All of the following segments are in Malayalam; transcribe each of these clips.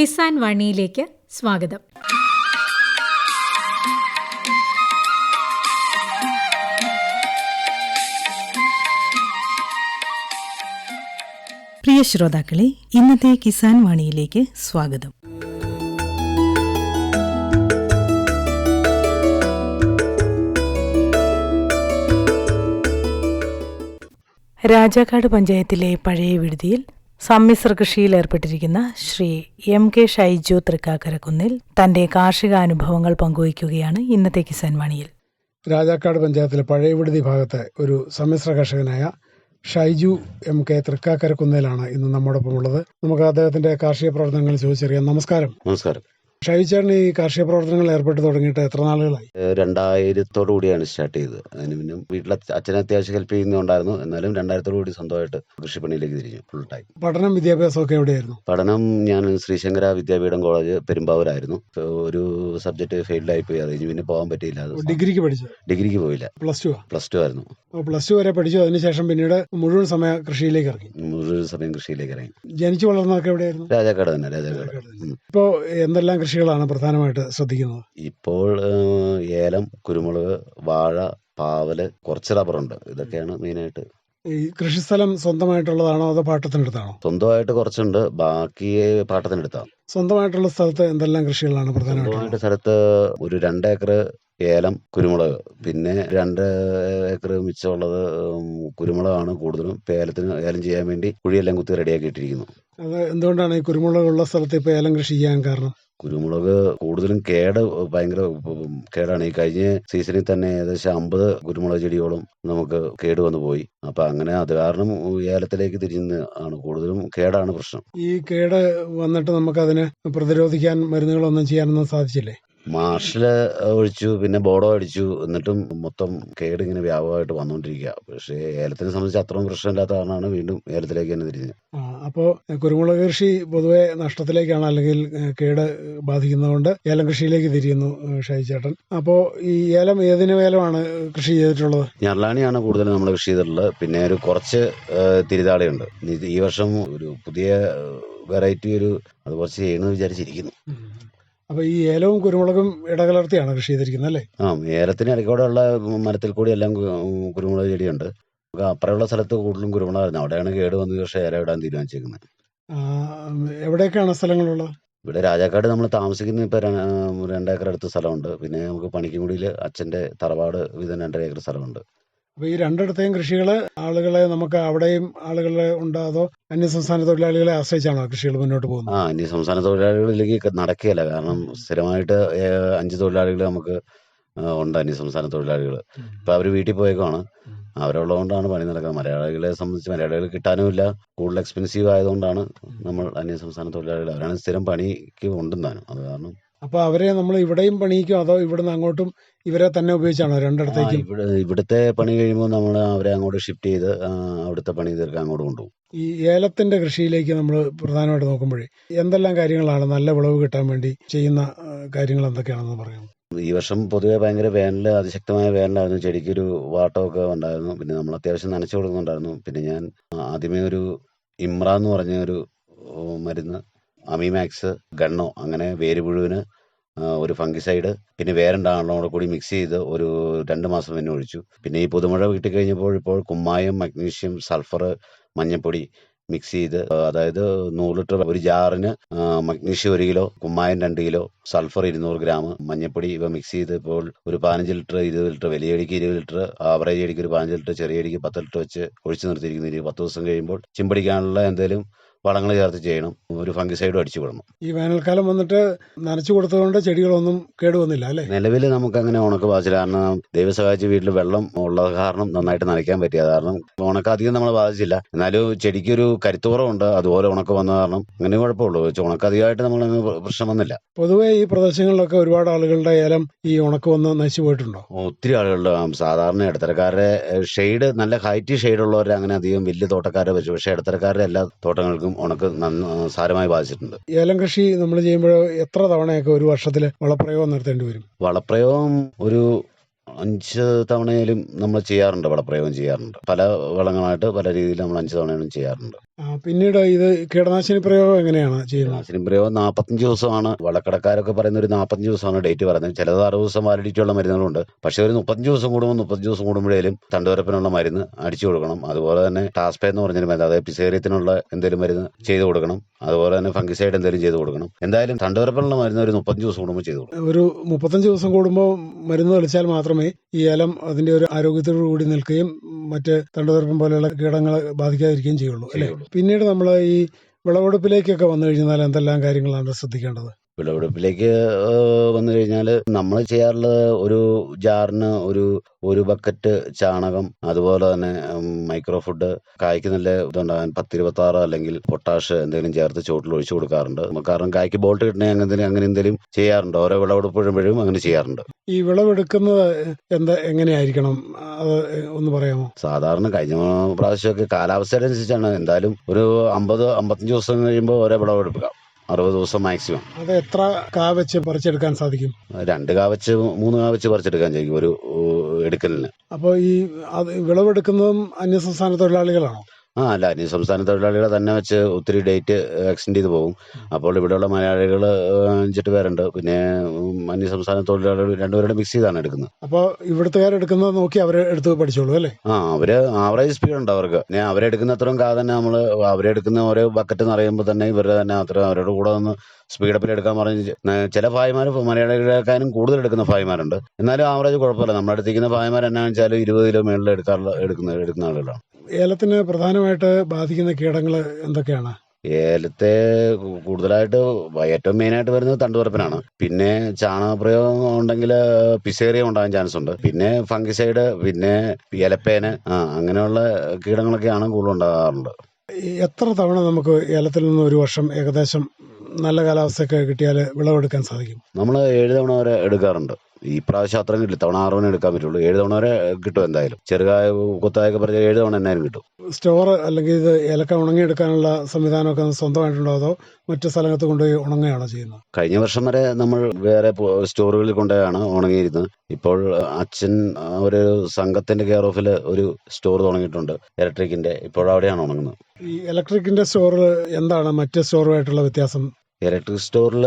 കിസാൻ വാണിയിലേക്ക് സ്വാഗതം. പ്രിയ ശ്രോതാക്കളെ ഇന്നത്തെ കിസാൻ വാണിയിലേക്ക് സ്വാഗതം. രാജാക്കാട് പഞ്ചായത്തിലെ പഴയ വിടുതിയിൽ സമ്മിശ്ര കൃഷിയിൽ ഏർപ്പെട്ടിരിക്കുന്ന ശ്രീ എം കെ ഷൈജു തൃക്കാക്കരക്കുന്നിൽ തന്റെ കാർഷിക അനുഭവങ്ങൾ പങ്കുവയ്ക്കുകയാണ് ഇന്നത്തെ കിസാൻ മണിയിൽ രാജാക്കാട് പഞ്ചായത്തിലെ പഴയ വിടുതി ഭാഗത്തെ ഒരു സമ്മിശ്ര കർഷകനായ ഷൈജു എം കെ തൃക്കാക്കരക്കുന്നിലാണ് ഇന്ന് നമ്മോടൊപ്പം ഉള്ളത് നമുക്ക് അദ്ദേഹത്തിന്റെ കാർഷിക പ്രവർത്തനങ്ങൾ ചോദിച്ചറിയാം. നമസ്കാരം. നമസ്കാരം. ഷൈജു ഈ കാർഷിക പ്രവർത്തനങ്ങൾ ഏർപ്പെട്ട് തുടങ്ങിയിട്ട് എത്ര നാളുകളായി? രണ്ടായിരത്തോടു കൂടിയാണ് സ്റ്റാർട്ട് ചെയ്തത്. അതിന് പിന്നെ വീട്ടിലെ അച്ഛനെ അത്യാവശ്യം ഹെൽപ്പ് ചെയ്യുന്നുണ്ടായിരുന്നു. എന്നാലും രണ്ടായിരത്തോടു കൂടി സ്വന്തമായിട്ട് കൃഷിപ്പണിയിലേക്ക് തിരിഞ്ഞു. ഫുൾ ടൈം പഠനം വിദ്യാഭ്യാസം ഒക്കെ എവിടെയായിരുന്നു? പഠനം ഞാൻ ശ്രീശങ്കര വിദ്യാപീഠം കോളേജ് പെരുമ്പാവൂരായിരുന്നു. ഒരു സബ്ജക്ട് ഫെയിൽഡായി പോയി. അത് പിന്നെ പോകാൻ പറ്റിയില്ല. ഡിഗ്രിക്ക് പഠിച്ചു? ഡിഗ്രിക്ക് പോയില്ല. പ്ലസ് ടു പ്ലസ് ടു ആയിരുന്നു. പ്ലസ് ടു വരെ പഠിച്ചു. അതിനുശേഷം പിന്നീട് മുഴുവൻ സമയം കൃഷിയിലേക്ക് ഇറങ്ങി. മുഴുവൻ സമയം കൃഷിയിലേക്ക് ഇറങ്ങി. ജനിച്ചു വളർന്നതൊക്കെ എവിടെയായിരുന്നു? രാജാക്കാട് തന്നെ രാജാക്കാട്. ഇപ്പോ ഇപ്പോൾ എന്തെല്ലാം കൃഷികളാണ് പ്രധാനമായിട്ട് ശ്രദ്ധിക്കുന്നത്. ഇപ്പോൾ ഏലം കുരുമുളക് വാഴ പാവൽ കുറച്ച് റബ്ബറുണ്ട്. ഇതൊക്കെയാണ് മെയിനായിട്ട്. ഈ കൃഷിസ്ഥലം സ്വന്തമായിട്ടുള്ളതാണോ അതോ പാട്ടത്തിനെടുത്താണോ? സ്വന്തമായിട്ട് കുറച്ചുണ്ട്. ബാക്കി പാട്ടത്തിനെടുത്താ സ്വന്തമായിട്ടുള്ള സ്ഥലത്ത് എന്തെല്ലാം കൃഷികളാണ് പ്രധാനമായിട്ട് സ്ഥലത്ത് ഒരു രണ്ട് ഏക്കർ ഏലം കുരുമുളക്. പിന്നെ രണ്ട് ഏക്കർ മിച്ചമുള്ളത് കുരുമുളകാണ് കൂടുതലും. ഇപ്പം ഏലത്തിന് ഏലം ചെയ്യാൻ വേണ്ടി കുഴിയെല്ലാം കുത്തി റെഡിയാക്കി ഇട്ടിരിക്കുന്നു അത് എന്തുകൊണ്ടാണ് ഈ കുരുമുളക് ഉള്ള സ്ഥലത്ത് ഇപ്പൊ ഏലം കൃഷി ചെയ്യാൻ കാരണം? കുരുമുളക് കൂടുതലും കേട് ഭയങ്കര കേടാണ്. ഈ കഴിഞ്ഞ സീസണിൽ തന്നെ ഏകദേശം അമ്പത് കുരുമുളക് ചെടിയോളം നമുക്ക് കേട് വന്നു പോയി. അപ്പൊ അങ്ങനെ അത് കാരണം ഏലത്തിലേക്ക് തിരിഞ്ഞ് ആണ്. കൂടുതലും കേടാണ് പ്രശ്നം. ഈ കേട് വന്നിട്ട് നമുക്ക് അതിനെ പ്രതിരോധിക്കാൻ മരുന്നുകളൊന്നും ചെയ്യാനൊന്നും സാധിച്ചില്ലേ? മാർഷിൽ ഒഴിച്ചു പിന്നെ ബോഡോ അടിച്ചു എന്നിട്ടും മൊത്തം കേട് ഇങ്ങനെ വ്യാപകമായിട്ട് വന്നുകൊണ്ടിരിക്കുക പക്ഷേ ഏലത്തിനെ സംബന്ധിച്ച് അത്രയും പ്രശ്നമില്ലാത്ത കാരണമാണ് വീണ്ടും ഏലത്തിലേക്ക് തന്നെ തിരിഞ്ഞത്. അപ്പോൾ അപ്പോ കുരുമുളക് കൃഷി പൊതുവെ നഷ്ടത്തിലേക്കാണ് അല്ലെങ്കിൽ കേട് ബാധിക്കുന്നതുകൊണ്ട് ഏലം കൃഷിയിലേക്ക് തിരിയുന്നു ഷൈചേട്ടൻ. അപ്പോൾ ഈ ഏലം ഏതിന് ഏലമാണ് കൃഷി ചെയ്തിട്ടുള്ളത്? ഞെറലാണിയാണ് കൂടുതലും നമ്മൾ കൃഷി ചെയ്തിട്ടുള്ളത്. പിന്നെ ഒരു കുറച്ച് തിരിതാടയുണ്ട് ഈ വർഷം ഒരു പുതിയ വെറൈറ്റി ഒരു അത് കുറച്ച് ചെയ്യണമെന്ന് വിചാരിച്ചിരിക്കുന്നു. അപ്പൊ ഈ ഏലവും കുരുമുളകും ഇടകലർത്തിയാണ് കൃഷി ചെയ്തിരിക്കുന്നത് അല്ലേ? ആ ഏലത്തിന് ഇടയ്ക്കൂടെ ഉള്ള മരത്തിൽ കൂടി എല്ലാം കുരുമുളക് ചെടിയുണ്ട്. അപ്പറയുള്ള അപ്പുറമുള്ള സ്ഥലത്ത് കൂടുതലും കുരുമുളകായിരുന്നു അവിടെയാണ് കേട് വന്നത് പക്ഷേ ഏല ഇടാൻ തീരുമാനിച്ചേക്കുന്നത്. ആ, എവിടെയൊക്കെയാണ് സ്ഥലങ്ങളുള്ളത്? ഇവിടെ രാജാക്കാട് നമ്മൾ താമസിക്കുന്ന ഇപ്പൊ രണ്ടേക്കർ അടുത്ത് സ്ഥലമുണ്ട്. പിന്നെ നമുക്ക് പണിക്കുംകുടിയിൽ അച്ഛന്റെ തറവാട് വീതം രണ്ടര ഏക്കർ സ്ഥലമുണ്ട്. അപ്പൊ ഈ രണ്ടിടത്തെയും കൃഷികൾ ആളുകളെ നമുക്ക് അവിടെയും ആളുകളെ ഉണ്ടോ അതോ അന്യസംസ്ഥാന തൊഴിലാളികളെ ആശ്രയിച്ചാണോ കൃഷികൾ മുന്നോട്ട് പോകുന്നത്? ആ അന്യസംസ്ഥാന സംസ്ഥാന തൊഴിലാളികളിലേക്ക് നടക്കുകയല്ല. കാരണം സ്ഥിരമായിട്ട് അഞ്ച് തൊഴിലാളികൾ നമുക്ക് ഉണ്ട് അന്യ സംസ്ഥാന തൊഴിലാളികൾ ഇപ്പൊ അവർ വീട്ടിൽ പോയേക്കാണ് അവരുള്ളതുകൊണ്ടാണ് പണി നടക്കുന്നത്. മലയാളികളെ സംബന്ധിച്ച് മലയാളികൾ കിട്ടാനുമില്ല. കൂടുതൽ എക്സ്പെൻസീവ് ആയതുകൊണ്ടാണ് നമ്മൾ അന്യ സംസ്ഥാന തൊഴിലാളികൾ. അവരാണ് സ്ഥിരം പണിക്ക് ഉണ്ടെന്നാണ് അത് കാരണം അപ്പൊ അവരെ നമ്മൾ ഇവിടെയും പണിയിക്കും അതോ ഇവിടുന്ന് അങ്ങോട്ടും ഇവരെ തന്നെ ഉപയോഗിച്ചാണോ രണ്ടിടത്തേക്ക്? രണ്ടിടത്തേക്കും ഇവിടെ ഇവിടുത്തെ പണി കഴിയുമ്പോൾ നമ്മൾ അവരെ അങ്ങോട്ട് ഷിഫ്റ്റ് ചെയ്ത് അവിടുത്തെ പണി തീർക്കാൻ അങ്ങോട്ട് കൊണ്ടുപോകും. ഈ ഏലത്തിന്റെ കൃഷിയിലേക്ക് നമ്മൾ പ്രധാനമായിട്ട് നോക്കുമ്പോഴേ എന്തെല്ലാം കാര്യങ്ങളാണ് നല്ല വിളവ് കിട്ടാൻ വേണ്ടി ചെയ്യുന്ന കാര്യങ്ങൾ എന്തൊക്കെയാണെന്ന് പറയാം ഈ വർഷം പൊതുവെ ഭയങ്കര വേനൽ അതിശക്തമായ വേനലായിരുന്നു. ചെടിക്കൊരു വാട്ടമൊക്കെ ഉണ്ടായിരുന്നു. പിന്നെ നമ്മൾ അത്യാവശ്യം നനച്ചു കൊടുക്കുന്നുണ്ടായിരുന്നു. പിന്നെ ഞാൻ ആദ്യമേ ഒരു ഇമ്ര എന്ന് പറഞ്ഞ ഒരു മരുന്ന് അമിമാക്സ് ഗണ്ണോ അങ്ങനെ വേരുപുഴുവിന് ഒരു ഫംഗിസൈഡ് പിന്നെ വേരുണ്ടാകണം കൂടെ കൂടി മിക്സ് ചെയ്ത് ഒരു രണ്ട് മാസം മുന്നേ ഒഴിച്ചു. പിന്നെ ഈ പുതുമഴ കിട്ടിക്കഴിഞ്ഞപ്പോൾ ഇപ്പോൾ കുമ്മായം മഗ്നീഷ്യം സൾഫർ മഞ്ഞപ്പൊടി മിക്സ് ചെയ്ത് അതായത് നൂറ് ലിറ്റർ ഒരു ജാറിന് മഗ്നീഷ്യം ഒരു കിലോ കുമ്മായം രണ്ട് കിലോ സൾഫർ ഇരുന്നൂറ് ഗ്രാം മഞ്ഞപ്പൊടി ഇവ മിക്സ് ചെയ്ത് ഇപ്പോൾ ഒരു പതിനഞ്ച് ലിറ്റർ ഇരുപത് ലിറ്റർ വലിയ അടിക്ക് ഇരുപത് ലിറ്റർ ആവറേജ് അടിക്ക് ഒരു പതിനഞ്ച് ലിറ്റർ ചെറിയ അടിക്ക് പത്ത് ലിറ്റർ വെച്ച് ഒഴിച്ചു നിർത്തിയിരിക്കുന്നു. പത്ത് ദിവസം കഴിയുമ്പോൾ ചിമ്പടിക്കാനുള്ള എന്തെങ്കിലും വളങ്ങൾ ചേർത്ത് ചെയ്യണം. ഒരു ഫംഗിസൈഡും അടിച്ചു വിടണം. ഈ വേനൽക്കാലം വന്നിട്ട് നനച്ചു കൊടുത്തതുകൊണ്ട് ചെടികളൊന്നും കേടുവന്നില്ല അല്ലേ? നിലവിൽ നമുക്ക് അങ്ങനെ ഉണക്ക് ബാധിച്ചില്ല. കാരണം ദൈവസഹായിച്ച് വീട്ടിൽ വെള്ളം ഉള്ളത് കാരണം നന്നായിട്ട് നനയ്ക്കാൻ പറ്റിയത് കാരണം ഉണക്ക അധികം നമ്മളെ ബാധിച്ചില്ല. എന്നാലും ചെടിക്കൊരു കരുത്തുറവുണ്ട് അതുപോലെ ഉണക്ക് വന്ന കാരണം അങ്ങനെ കുഴപ്പമുള്ളൂ. ഉണക്ക അധികമായിട്ട് നമ്മൾ പ്രശ്നം വന്നില്ല. പൊതുവെ ഈ പ്രദേശങ്ങളിലൊക്കെ ഒരുപാട് ആളുകളുടെ ഏലം ഈ ഉണക്ക് വന്ന് നശിച്ചു പോയിട്ടുണ്ടോ? ഒത്തിരി ആളുകളുടെ സാധാരണ ഇടത്തരക്കാരുടെ ഷെയ്ഡ് നല്ല ഹൈറ്റ് ഷെയ്ഡ് ഉള്ളവരെ അങ്ങനെ അധികം വലിയ തോട്ടക്കാരെ വെച്ചു പക്ഷേ ഇടത്തരക്കാരുടെ എല്ലാ തോട്ടങ്ങൾക്കും ഉണക്ക് നന്ന സാരമായി ബാധിച്ചിട്ടുണ്ട്. ഏലം കൃഷി നമ്മൾ ചെയ്യുമ്പോൾ എത്ര തവണയൊക്കെ ഒരു വർഷത്തിൽ വളപ്രയോഗം നടത്തേണ്ടി വരും? വളപ്രയോഗം ഒരു അഞ്ച് തവണയിലും നമ്മൾ ചെയ്യാറുണ്ട് വളപ്രയോഗം ചെയ്യാറുണ്ട്. പല വളങ്ങളായിട്ട് പല രീതിയിൽ നമ്മൾ അഞ്ച് തവണയിലും ചെയ്യാറുണ്ട്. പിന്നീട് ഇത് കീടനാശിനി പ്രയോഗം എങ്ങനെയാണ് ചെയ്യുന്നത്? നാശിനി പ്രയോഗം നാൽപ്പത്തഞ്ച് ദിവസമാണ്. വളക്കടക്കാരൊക്കെ പറയുന്ന ഒരു നാൽപ്പത്തഞ്ച് ദിവസമാണ് ഡേറ്റ് പറയുന്നത്. ചിലത് അറുപത് ദിവസം വാലിഡിറ്റിയുള്ള മരുന്നുകളുണ്ട്. പക്ഷേ ഒരു മുപ്പത്തഞ്ച് ദിവസം കൂടുമ്പോൾ മുപ്പത്തഞ്ച് ദിവസം കൂടുമ്പോഴേലും തണ്ടുവരപ്പിനുള്ള മരുന്ന് അടിച്ചു കൊടുക്കണം. അതുപോലെ തന്നെ ടാസ്പേ എന്ന് പറഞ്ഞൊരു മരുന്ന് അതായത് പിസേറിയത്തിനുള്ള എന്തെങ്കിലും മരുന്ന് ചെയ്തു കൊടുക്കണം. അതുപോലെ തന്നെ ഫംഗിസൈഡ് എന്തെങ്കിലും ചെയ്തു കൊടുക്കണം. എന്തായാലും തണ്ടുവരപ്പിനുള്ള മരുന്ന് ഒരു മുപ്പത്തഞ്ച് ദിവസം കൂടുമ്പോൾ ചെയ്തു കൊടുക്കണം. ഒരു മുപ്പത്തഞ്ച് ദിവസം കൂടുമ്പോൾ മരുന്ന് തളിച്ചാൽ മാത്രമേ ഈ ഏലം അതിന്റെ ഒരു ആരോഗ്യത്തോടു കൂടി നിൽക്കുകയും മറ്റ് തണ്ടുതർപ്പം പോലെയുള്ള കീടങ്ങളെ ബാധിക്കാതിരിക്കുകയും ചെയ്യുള്ളൂ അല്ലേ. പിന്നീട് നമ്മൾ ഈ വിളവെടുപ്പിലേക്കൊക്കെ വന്നു കഴിഞ്ഞാൽ എന്തെല്ലാം കാര്യങ്ങളാണ് ശ്രദ്ധിക്കേണ്ടത് വിളവെടുപ്പിലേക്ക് വന്നു കഴിഞ്ഞാൽ നമ്മൾ ചെയ്യാറുള്ളത് ഒരു ജാറിന് ഒരു ഒരു ബക്കറ്റ് ചാണകം അതുപോലെ തന്നെ മൈക്രോ ഫുഡ് കായ്ക്ക് നല്ല ഇതുണ്ടാകാൻ പത്തിരുപത്തി ആറ് അല്ലെങ്കിൽ പൊട്ടാഷ് എന്തെങ്കിലും ചേർത്ത് ചോട്ടിൽ ഒഴിച്ചു കൊടുക്കാറുണ്ട്. കാരണം കായ്ക്ക് ബോൾട്ട് കിട്ടണേ അങ്ങനെ അങ്ങനെ എന്തെങ്കിലും ചെയ്യാറുണ്ട്. ഓരോ വിളവെടുപ്പ് വരുമ്പോഴും അങ്ങനെ ചെയ്യാറുണ്ട്. ഈ വിളവെടുക്കുന്നത് എന്താ എങ്ങനെയായിരിക്കണം? അത് ഒന്ന് പറയാമോ? സാധാരണ കഴിഞ്ഞ പ്രാവശ്യമൊക്കെ കാലാവസ്ഥയുടെ അനുസരിച്ചാണ്. എന്തായാലും ഒരു അമ്പത് അമ്പത്തഞ്ച് ദിവസം കഴിയുമ്പോൾ ഓരോ വിളവെടുപ്പിക്കാം അറുപത് ദിവസം മാക്സിമം. അത് എത്ര കാ വെച്ച് പറിച്ചെടുക്കാൻ സാധിക്കും? രണ്ട് കാ വെച്ച് മൂന്ന് കാ വെച്ച് പറിച്ചെടുക്കാൻ ചെയ്യും ഒരു എടുക്കലിന്. അപ്പോൾ ഈ അത് വിളവെടുക്കുന്നതും അന്യസംസ്ഥാന തൊഴിലാളികളാണോ ആ അല്ല അന്യ സംസ്ഥാന തൊഴിലാളികളെ തന്നെ വെച്ച് ഒത്തിരി ഡേറ്റ് എക്സ്റ്റെൻഡ് ചെയ്ത് പോകും. അപ്പോൾ ഇവിടെയുള്ള മലയാളികൾ അഞ്ചെട്ട് പേരുണ്ട്. പിന്നെ ഉം, അന്യ സംസ്ഥാന തൊഴിലാളികൾ രണ്ടുപേരുടെ മിക്സ് ചെയ്താണ് എടുക്കുന്നത്. അപ്പോൾ ഇവിടുത്തുകാരെടുക്കുന്നത് നോക്കി അവരെ എടുത്ത് പഠിച്ചോളൂ അല്ലേ? ആ അവർ ആവറേജ് സ്പീഡ് ഉണ്ട് അവർക്ക്. പിന്നെ അവരെടുക്കുന്ന അത്രയും കാ തന്നെ നമ്മൾ അവരെടുക്കുന്ന ഓരോ ബക്കറ്റ് എന്ന് അറിയുമ്പോൾ തന്നെ ഇവരുടെ തന്നെ അത്ര അവരുടെ കൂടെ ഒന്ന് സ്പീഡപ്പിൽ എടുക്കാൻ പറഞ്ഞ് ചില ഭായിമാർ മലയാളികളെക്കാളും കൂടുതൽ എടുക്കുന്ന ഭായിമാരുണ്ട്. എന്നാലും ആവറേജ് കുഴപ്പമില്ല. നമ്മളെടുത്തിരിക്കുന്ന ഭായിമാർ എന്നാ വെച്ചാൽ ഇരുപത് കിലോ മേളിൽ എടുക്കാറുള്ള എടുക്കുന്ന എടുക്കുന്ന ആളുകളാണ്. ഏലത്തിന് പ്രധാനമായിട്ട് ബാധിക്കുന്ന കീടങ്ങൾ എന്തൊക്കെയാണ്? ഏലത്തെ കൂടുതലായിട്ട് ഏറ്റവും മെയിനായിട്ട് വരുന്നത് തണ്ടുപറപ്പിനാണ് പിന്നെ ചാണകപ്രയോഗം ഉണ്ടെങ്കിൽ പിസേറിയ ഉണ്ടാകാൻ ചാൻസ് ഉണ്ട്. പിന്നെ ഫംഗിസൈഡ് പിന്നെ ഇലപ്പേന് ആ അങ്ങനെയുള്ള കീടങ്ങളൊക്കെയാണ് കൂടുതൽ ഉണ്ടാകാറുണ്ട് എത്ര തവണ നമുക്ക് ഏലത്തിൽ നിന്ന് ഒരു വർഷം ഏകദേശം നല്ല കാലാവസ്ഥയൊക്കെ കിട്ടിയാൽ വിളവെടുക്കാൻ സാധിക്കും? നമ്മൾ ഏഴ് തവണ വരെ എടുക്കാറുണ്ട്. ഈ പ്രാവശ്യം അത്രയും കിട്ടില്ല തവണ ആറ് എടുക്കാൻ പറ്റുള്ളൂ. ഏഴ് തവണ വരെ കിട്ടും എന്തായാലും. ചെറുകായ കുത്തായൊക്കെ പറഞ്ഞാൽ ഏഴ് തവണ എന്നായാലും കിട്ടും. സ്റ്റോർ അല്ലെങ്കിൽ ഇത് ഏലക്ക ഉണങ്ങിയെടുക്കാനുള്ള സംവിധാനമൊക്കെ സ്വന്തമായിട്ടുണ്ടോ അതോ മറ്റു സ്ഥലത്ത് കൊണ്ടുപോയി ഉണങ്ങുകയാണോ ചെയ്യുന്നത്? കഴിഞ്ഞ വർഷം വരെ നമ്മൾ വേറെ സ്റ്റോറുകളിൽ കൊണ്ടുപോയാണ് ഉണങ്ങിയിരുന്നത്. ഇപ്പോൾ അച്ഛൻ ഒരു സംഘത്തിന്റെ കെയർ ഓഫിൽ ഒരു സ്റ്റോർ തുടങ്ങിയിട്ടുണ്ട് ഇലക്ട്രിക്കിന്റെ. ഇപ്പോൾ അവിടെയാണ് ഉണങ്ങുന്നത്. ഈ ഇലക്ട്രിക്കിന്റെ സ്റ്റോറിൽ എന്താണ് മറ്റ് സ്റ്റോറുമായിട്ടുള്ള വ്യത്യാസം? ഇലക്ട്രിക് സ്റ്റോറിൽ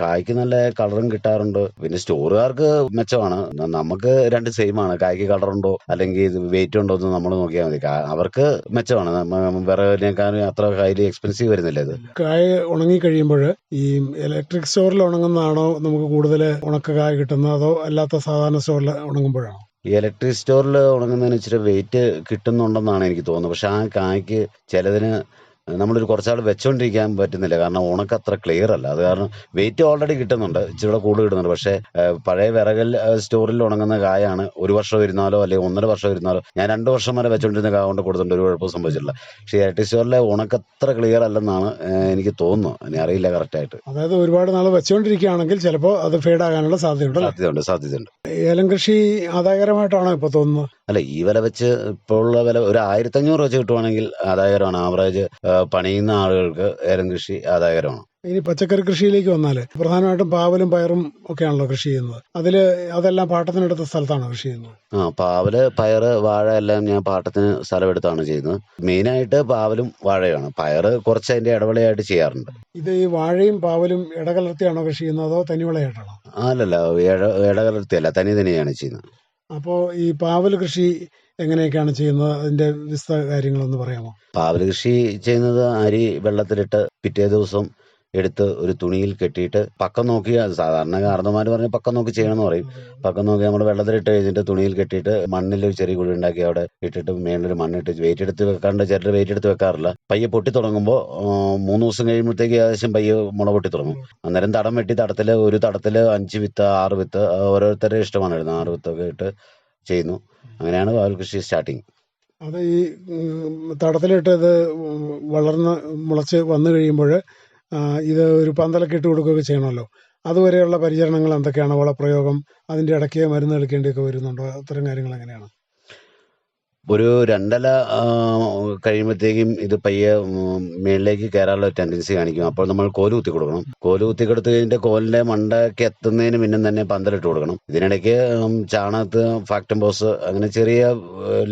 കായ്ക്ക് നല്ല കളറും കിട്ടാറുണ്ട്. പിന്നെ സ്റ്റോറുകാർക്ക് മെച്ചമാണ്. നമുക്ക് രണ്ട് സെയിം ആണ് കായ്ക്ക് കളറുണ്ടോ അല്ലെങ്കിൽ വെയിറ്റ് ഉണ്ടോ എന്ന് നമ്മൾ നോക്കിയാൽ മതി. അവർക്ക് മെച്ചമാണ്. വേറെ വിറകിനേക്കാളും അത്ര ഹൈലി എക്സ്പെൻസീവ് വരുന്നില്ല ഇത്. കായ ഉണങ്ങി കഴിയുമ്പോൾ ഈ ഇലക്ട്രിക് സ്റ്റോറിൽ ഉണങ്ങുന്നതാണോ നമുക്ക് കൂടുതൽ ഉണക്ക കായ കിട്ടുന്നത്? അതോ അല്ലാത്ത സാധാരണ സ്റ്റോറിൽ ഉണങ്ങുമ്പോഴാണോ? ഈ ഇലക്ട്രിക് സ്റ്റോറിൽ ഉണങ്ങുന്നതിന് ഇച്ചിരി വെയിറ്റ് കിട്ടുന്നുണ്ടെന്നാണ് എനിക്ക് തോന്നുന്നത്. പക്ഷെ ആ കായ്ക്ക് ചിലതിന് നമ്മളൊരു കുറച്ചാൾ വെച്ചോണ്ടിരിക്കാൻ പറ്റുന്നില്ല. കാരണം ഉണക്ക് അത്ര ക്ലിയർ അല്ല. അത് കാരണം വെയിറ്റ് ഓൾറെഡി കിട്ടുന്നുണ്ട്. ഇച്ചിരി കൂടുതൽ കിട്ടുന്നുണ്ട്. പക്ഷേ പഴയ വിറകൽ സ്റ്റോറിൽ ഉണങ്ങുന്ന കായാണ് ഒരു വർഷം ഇരുന്നാലോ അല്ലെങ്കിൽ ഒന്നര വർഷം ഇരുന്നാലോ ഞാൻ രണ്ട് വർഷം വരെ വെച്ചോണ്ടിരുന്ന കായ കൊണ്ട് കൊടുത്തിട്ടുണ്ട്. ഒരു കുഴപ്പവും സംഭവിച്ചിട്ടില്ല. പക്ഷേ ഇലക്ട്രിക് സ്റ്റോറിലെ ഉണക്ക് അത്ര ക്ലിയർ അല്ലെന്നാണ് എനിക്ക് തോന്നുന്നു. ഇനി അറിയില്ല കറക്റ്റായിട്ട്. അതായത് ഒരുപാട് നാൾ വെച്ചുകൊണ്ടിരിക്കുകയാണെങ്കിൽ ചിലപ്പോൾ അത് ഫേഡ് ആകാനുള്ള സാധ്യതയുണ്ട് സാധ്യതയുണ്ട് സാധ്യതയുണ്ട്. ഏലം കൃഷി ആദായകരമായിട്ടാണോ ഇപ്പോൾ തോന്നുന്നത്? അല്ല ഈ വില വെച്ച് ഇപ്പോൾ ഉള്ള വില ഒരു ആയിരത്തഞ്ഞൂറ് വെച്ച് കിട്ടുവാണെങ്കിൽ ആദായകരമാണ്. ആവറേജ് പണിയുന്ന ആളുകൾക്ക് ഏലം കൃഷി ആദായകരമാണ്. ഇനി പച്ചക്കറി കൃഷിയിലേക്ക് വന്നാൽ പ്രധാനമായിട്ടും പാവലും പയറും ഒക്കെയാണല്ലോ കൃഷി ചെയ്യുന്നത്. അതിൽ അതെല്ലാം പാട്ടത്തിനെടുത്ത സ്ഥലത്താണ് കൃഷി ചെയ്യുന്നത്? ആ പാവൽ പയറ് വാഴ എല്ലാം ഞാൻ പാട്ടത്തിന് സ്ഥലമെടുത്താണ് ചെയ്യുന്നത്. മെയിനായിട്ട് പാവലും വാഴയാണ് പയറ് കുറച്ച് അതിന്റെ ഇടവിളയായിട്ട് ചെയ്യാറുണ്ട്. ഇത് ഈ വാഴയും പാവലും ഇടകലർത്തിയാണോ കൃഷി ചെയ്യുന്നത് അതോ തനിവിളയായിട്ടാണോ? അല്ലല്ല ഇട ഇടകലർത്തിയല്ല തനി തനിയാണ് ചെയ്യുന്നത്. അപ്പോൾ ഈ പാവൽ കൃഷി എങ്ങനെയൊക്കെയാണ് ചെയ്യുന്നത്? അതിന്റെ വിശദ കാര്യങ്ങളൊന്ന് പറയാമോ? പാവൽ കൃഷി ചെയ്യുന്നത് അരി വെള്ളത്തിലിട്ട് പിറ്റേ ദിവസം എടുത്ത് ഒരു തുണിയിൽ കെട്ടിയിട്ട് പക്കം നോക്കി സാധാരണ കാരണന്മാർ പറഞ്ഞ് പക്കം നോക്കി ചെയ്യണമെന്ന് പറയും. പക്കം നോക്കി നമ്മൾ വെള്ളത്തിലിട്ട് കഴിഞ്ഞിട്ട് തുണിയിൽ കെട്ടിയിട്ട് മണ്ണിൽ ഒരു ചെറിയ കുഴി ഉണ്ടാക്കി അവിടെ ഇട്ടിട്ട് മേളിൽ മണ്ണിട്ട് വെയിറ്റ് എടുത്ത് വെക്കാണ്ട് ചിലർ വെയിറ്റ് എടുത്ത് വെക്കാറില്ല. പയ്യെ പൊട്ടി തുടങ്ങുമ്പോൾ മൂന്ന് ദിവസം കഴിയുമ്പോഴത്തേക്ക് ഏകദേശം പയ്യെ മുള പൊട്ടി തുടങ്ങും. അന്നേരം തടം വെട്ടി തടത്തിൽ ഒരു തടത്തിൽ അഞ്ച് വിത്ത് ആറ് വിത്ത് ഓരോരുത്തരുടെ ഇഷ്ടമായിരുന്നു ആറ് വിത്തൊക്കെ ഇട്ട് ചെയ്യുന്നു. അങ്ങനെയാണ് വാൽ കൃഷി സ്റ്റാർട്ടിങ്. അത് ഈ ഉം, തടത്തിലിട്ട് ഇത് ഉം, വളർന്ന് മുളച്ച് വന്നു കഴിയുമ്പോൾ ഇത് ഒരു പന്തലൊക്കെ ഇട്ട് കൊടുക്കുകയൊക്കെ ചെയ്യണമല്ലോ. അതുവരെയുള്ള പരിചരണങ്ങൾ എന്തൊക്കെയാണ്? വളപ്രയോഗം അതിന്റെ ഇടയ്ക്ക് മരുന്ന് തളിക്കേണ്ടിയൊക്കെ വരുന്നുണ്ടോ? അത്തരം കാര്യങ്ങൾ എങ്ങനെയാണ്? ഒരു രണ്ടല കഴിയുമ്പോഴത്തേക്കും ഇത് പയ്യെ മേളിലേക്ക് കയറാനുള്ള ടെൻഡൻസി കാണിക്കും. അപ്പോൾ നമ്മൾ കോൽ കുത്തി കൊടുക്കണം. കോൽ കുത്തി കൊടുത്തു കഴിഞ്ഞിട്ട് കോലിന്റെ മണ്ടയ്ക്ക് എത്തുന്നതിന് മുന്നേ തന്നെ പന്തലിട്ട് കൊടുക്കണം. ഇതിനിടയ്ക്ക് ചാണകത്ത് ഫാക്ടം ബോസ് അങ്ങനെ ചെറിയ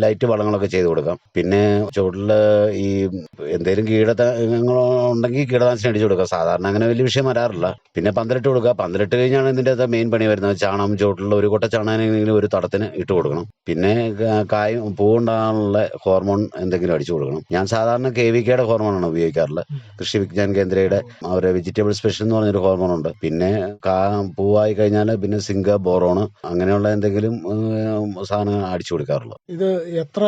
ലൈറ്റ് വളങ്ങളൊക്കെ ചെയ്ത് കൊടുക്കാം. പിന്നെ ചുവട്ടിൽ ഈ എന്തെങ്കിലും കീടങ്ങൾ ഉണ്ടെങ്കിൽ കീടനാശിനി അടിച്ചു കൊടുക്കാം. സാധാരണ അങ്ങനെ വലിയ വിഷയം വരാറില്ല. പിന്നെ പന്തലിട്ട് കൊടുക്കുക. പന്തലിട്ട് കഴിഞ്ഞാണ് ഇതിന്റെ മെയിൻ പണി വരുന്നത്. ചാണകം ചുവട്ടിലുള്ള ഒരു കൊട്ട ചാണകം ഒരു തടത്തിന് ഇട്ട് കൊടുക്കണം. പിന്നെ കായും കായും പൂവുണ്ടാകാനുള്ള ഹോർമോൺ എന്തെങ്കിലും അടിച്ചു കൊടുക്കണം. ഞാൻ സാധാരണ കെ വി കെയുടെ ഹോർമോണാണ് ഉപയോഗിക്കാറുള്ളത്. കൃഷി വിജ്ഞാൻ കേന്ദ്രയുടെ അവരെ വെജിറ്റബിൾ സ്പെഷ്യൽ എന്ന് പറഞ്ഞൊരു ഹോർമോൺ ഉണ്ട്. പിന്നെ പൂവായി കഴിഞ്ഞാൽ പിന്നെ സിങ്ക ബോറോണ് അങ്ങനെയുള്ള എന്തെങ്കിലും സാധനങ്ങൾ അടിച്ചു കൊടുക്കാറുള്ളത്. ഇത് എത്ര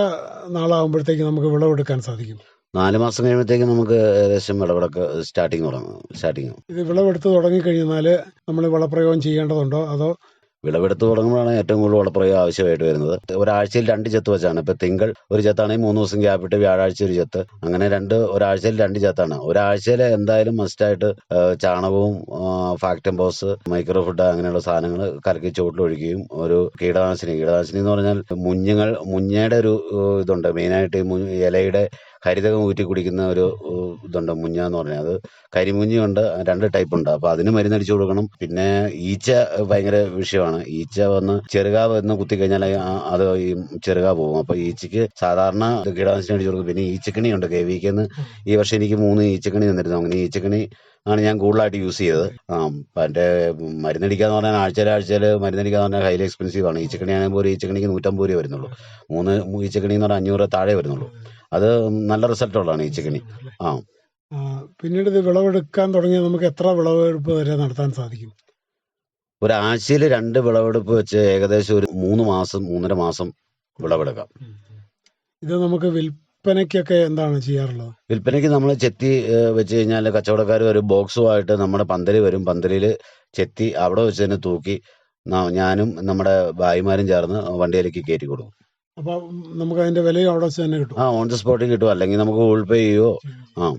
നാളാകുമ്പോഴത്തേക്ക് നമുക്ക് വിളവെടുക്കാൻ സാധിക്കും? നാല് മാസം കഴിയുമ്പോഴത്തേക്ക് നമുക്ക് ഏകദേശം വിളവെടുക്ക് സ്റ്റാർട്ടിങ് തുടങ്ങും സ്റ്റാർട്ടിങ് ഇത് വിളവെടുത്ത് തുടങ്ങിക്കഴിഞ്ഞാൽ നമ്മൾ വളപ്രയോഗം ചെയ്യേണ്ടതുണ്ടോ? അതോ വിളവെടുത്ത് തുടങ്ങുമ്പോഴാണ് ഏറ്റവും കൂടുതൽ വളപ്രയോഗം ആവശ്യമായിട്ട് വരുന്നത്. ഒരാഴ്ചയിൽ രണ്ട് ചെത്ത് വെച്ചാണ്. ഇപ്പൊ തിങ്കൾ ഒരു ചെത്താണെങ്കിൽ മൂന്ന് ദിവസം ഗ്യാപ്പിട്ട് വ്യാഴാഴ്ച ഒരു ചെത്ത്. അങ്ങനെ രണ്ട് ഒരാഴ്ചയിൽ രണ്ട് ചെത്താണ്. ഒരാഴ്ചയിൽ എന്തായാലും മസ്റ്റായിട്ട് ചാണകവും ഫാക്ടം ബോസ് മൈക്രോ ഫുഡ് അങ്ങനെയുള്ള സാധനങ്ങൾ കലക്കി ചുവട്ടിൽ ഒഴിക്കുകയും ഒരു കീടനാശിനി. കീടനാശിനി എന്ന് പറഞ്ഞാൽ മുഞ്ഞുങ്ങൾ മുഞ്ഞയുടെ ഒരു ഇതുണ്ട്. മെയിനായിട്ട് ഇലയുടെ ഹരിതകം ഊറ്റി കുടിക്കുന്ന ഒരു ഇതുണ്ട് മുഞ്ഞ എന്ന് പറഞ്ഞാൽ. അത് കരിമുഞ്ഞുണ്ട് രണ്ട് ടൈപ്പ് ഉണ്ട്. അപ്പൊ അതിന് മരുന്നടിച്ചു കൊടുക്കണം. പിന്നെ ഈച്ച ഭയങ്കര വിഷയമാണ്. ഈച്ച വന്ന് ചെറുകാവ് എന്ന് കുത്തിക്കഴിഞ്ഞാൽ കഴിഞ്ഞാൽ അത് ഈ ചെറുകാവ് പോകും. അപ്പൊ ഈച്ചക്ക് സാധാരണ കീടനാശിനി അടിച്ചു കൊടുക്കും. പിന്നെ ഈച്ചക്കണി ഉണ്ട് കെ ഈ വർഷം എനിക്ക് മൂന്ന് ഈച്ചക്കണി തന്നിരുന്നു. അങ്ങനെ ഈച്ചക്കണി ആണ് ഞാൻ കൂടുതലായിട്ട് യൂസ് ചെയ്തത്. ആ എന്റെ മരുന്നടിക്കാന്ന് പറഞ്ഞാൽ ആഴ്ചയിൽ ആഴ്ചയിൽ മരുന്നടിക്കാന്ന് പറഞ്ഞാൽ ഹൈലി എക്സ്പെൻസീവ് ആണ്. ഈച്ചക്കണി ആണെങ്കിൽ ഒരു ഈച്ചക്കണിക്ക് നൂറ്റമ്പത് രൂപ വരുന്നുള്ളൂ. മൂന്ന് ഈച്ചക്കണി എന്ന് പറഞ്ഞാൽ അഞ്ഞൂറ് താഴെ വരുന്നുള്ളൂ. അത് നല്ല റിസൾട്ടുകളാണ് ഈ ചിക്കണി ആ. പിന്നീട് ഇത് വിളവെടുക്കാൻ തുടങ്ങിയാൽ നമുക്ക് എത്ര വിളവെടുപ്പ് വരെ നടത്താൻ സാധിക്കും? ഒരാഴ്ചയിൽ രണ്ട് വിളവെടുപ്പ് വെച്ച് ഏകദേശം ഒരു മൂന്ന് മാസം മൂന്നര മാസം വിളവെടുക്കാം. ഇത് നമുക്ക് വിൽപ്പനയ്ക്കൊക്കെ എന്താണ് ചെയ്യാറുള്ളത്? വിൽപ്പനയ്ക്ക് നമ്മൾ ചെത്തി വെച്ച് കഴിഞ്ഞാൽ കച്ചവടക്കാർ ഒരു ബോക്സുമായിട്ട് നമ്മുടെ പന്തലിൽ വരും. പന്തലിൽ ചെത്തി അവിടെ വെച്ച് തന്നെ തൂക്കി ഞാനും നമ്മുടെ ഭായിമാരും ചേർന്ന് വണ്ടിയിലേക്ക് കയറ്റി കൊടുക്കും. അപ്പൊ നമുക്ക് അതിന്റെ വിലയും അവിടെ വെച്ച് തന്നെ കിട്ടും. ആ ഓൺ ദി സ്പോട്ടിൽ കിട്ടും. അല്ലെങ്കിൽ നമുക്ക് ഗൂഗിൾ പേ ചെയ്യോ? ആ.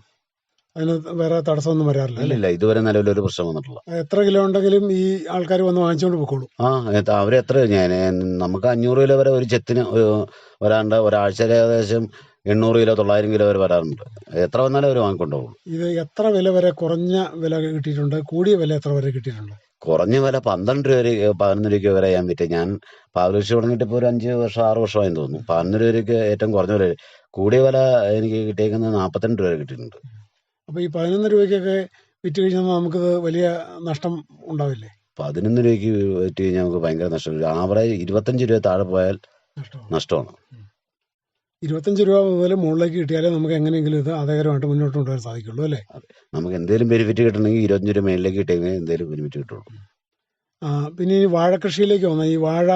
അതിന് വേറെ തടസ്സമൊന്നും വരാറില്ല ഇല്ല ഇതുവരെ നിലവിലൊരു പ്രശ്നം വന്നിട്ടില്ല. എത്ര കിലോ ഉണ്ടെങ്കിലും ഈ ആൾക്കാർ വന്ന് വാങ്ങിച്ചുകൊണ്ട് പോയിക്കോളും ആ എത്ര- അവരെത്ര ഞാൻ നമുക്ക് അഞ്ഞൂറ് കിലോ വരെ ഒരു ചെത്തിന് ഒരു- വരാണ്ട് ഒരാഴ്ചയിൽ ഏകദേശം എണ്ണൂറ് കിലോ തൊള്ളായിരം കിലോ വരെ വരാറുണ്ട്. എത്ര വന്നാലും അവർ വാങ്ങിക്കൊണ്ടുപോകും ഇത് എത്ര വില വരെ കുറഞ്ഞ വില കിട്ടിയിട്ടുണ്ട്? കൂടിയ വില എത്ര വരെ കിട്ടിയിട്ടുണ്ട്? കുറഞ്ഞ വില പന്ത്രണ്ട് രൂപ വരെ പതിനൊന്ന് രൂപയ്ക്ക് വരെ ഞാൻ വിറ്റ് ഞാൻ പാവകൃഷി തുടങ്ങിയിട്ട് ഇപ്പോൾ ഒരു അഞ്ച് വർഷം ആറ് വർഷമായി തോന്നുന്നു. പതിനൊന്ന് രൂപയ്ക്ക് ഏറ്റവും കുറഞ്ഞ വില കൂടിയ വില എനിക്ക് കിട്ടിയേക്കുന്നത് നാൽപ്പത്തിരണ്ട് രൂപ കിട്ടിയിട്ടുണ്ട്. അപ്പൊ ഈ പതിനൊന്ന് രൂപയ്ക്കൊക്കെ വിറ്റ് കഴിഞ്ഞാൽ നമുക്ക് വലിയ നഷ്ടം ഉണ്ടാവില്ലേ? പതിനൊന്ന് രൂപയ്ക്ക് വിറ്റ് കഴിഞ്ഞാൽ നമുക്ക് ഭയങ്കര നഷ്ടം. ആവറേജ് ഇരുപത്തഞ്ച് രൂപ താഴെ പോയാൽ നഷ്ടമാണ്. ഇരുപത്തഞ്ച് രൂപ മുതൽ മുകളിലേക്ക് കിട്ടിയാലേ നമുക്ക് എങ്ങനെയെങ്കിലും ഇത് ആദായകരമായിട്ട് മുന്നോട്ട് കൊണ്ടുവരാൻ സാധിക്കുള്ളൂ അല്ലേ? നമുക്ക് എന്തെങ്കിലും ബെനിഫിറ്റ് കിട്ടണമെങ്കിൽ ഇരുപത്തഞ്ച് രൂപ മേലിലേക്ക് കിട്ടിയെങ്കിൽ എന്തെങ്കിലും ബെനിഫിറ്റ് കിട്ടുള്ളൂ. പിന്നെ ഈ വാഴ കൃഷിയിലേക്ക് വന്ന. ഈ വാഴ